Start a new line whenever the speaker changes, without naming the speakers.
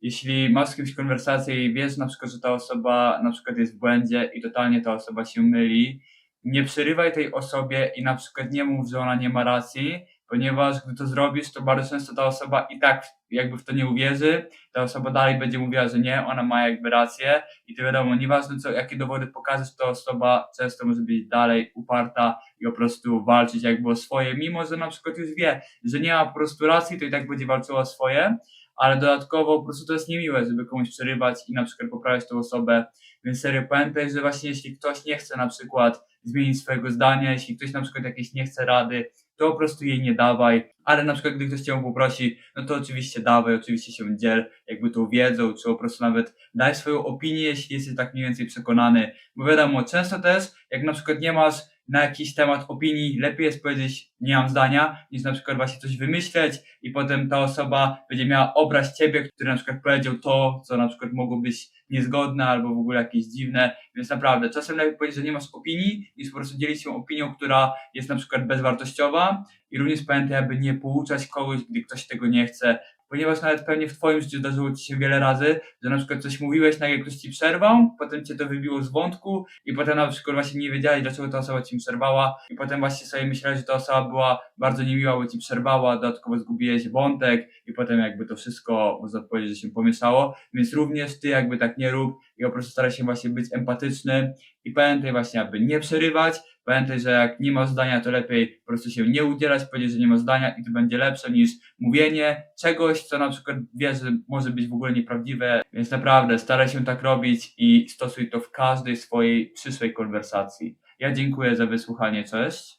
jeśli masz z kimś konwersację i wiesz na przykład, że ta osoba na przykład jest w błędzie i totalnie ta osoba się myli, nie przerywaj tej osobie i na przykład nie mów, że ona nie ma racji, ponieważ gdy to zrobisz, to bardzo często ta osoba i tak jakby w to nie uwierzy, ta osoba dalej będzie mówiła, że nie, ona ma jakby rację i to wiadomo, nieważne co, jakie dowody pokażesz, to osoba często może być dalej uparta i po prostu walczyć jakby o swoje, mimo że na przykład już wie, że nie ma po prostu racji, to i tak będzie walczyła o swoje, ale dodatkowo po prostu to jest niemiłe, żeby komuś przerywać i na przykład poprawiać tą osobę, więc serio pamiętaj, że właśnie jeśli ktoś nie chce na przykład zmienić swojego zdania, jeśli ktoś na przykład jakieś nie chce rady, to po prostu jej nie dawaj, ale na przykład gdy ktoś cię poprosi, no to oczywiście dawaj, oczywiście się dziel jakby tą wiedzą, czy po prostu nawet daj swoją opinię, jeśli jesteś tak mniej więcej przekonany, bo wiadomo, często też jak na przykład nie masz na jakiś temat opinii, lepiej jest powiedzieć nie mam zdania, niż na przykład właśnie coś wymyśleć i potem ta osoba będzie miała obraz ciebie, który na przykład powiedział to, co na przykład mogło być niezgodne albo w ogóle jakieś dziwne, więc naprawdę czasem lepiej powiedzieć, że nie masz opinii, niż po prostu dzielić się opinią, która jest na przykład bezwartościowa. I również pamiętaj, aby nie pouczać kogoś, gdy ktoś tego nie chce, ponieważ nawet pewnie w twoim życiu zdarzyło ci się wiele razy, że na przykład coś mówiłeś, nagle ktoś ci przerwał, potem cię to wybiło z wątku i potem na przykład właśnie nie wiedziałeś, dlaczego ta osoba ci przerwała i potem właśnie sobie myślałeś, że ta osoba była bardzo niemiła, bo ci przerwała, dodatkowo zgubiłeś wątek i potem jakby to wszystko, można powiedzieć, że się pomieszało, więc również ty jakby tak nie rób i po prostu staraj się właśnie być empatyczny i pamiętaj właśnie, aby nie przerywać, pamiętaj, że jak nie masz zdania, to lepiej po prostu się nie udzielać, powiedzieć, że nie masz zdania i to będzie lepsze niż mówienie czegoś, co na przykład wiesz, że może być w ogóle nieprawdziwe, więc naprawdę staraj się tak robić i stosuj to w każdej swojej przyszłej konwersacji. Ja dziękuję za wysłuchanie, cześć.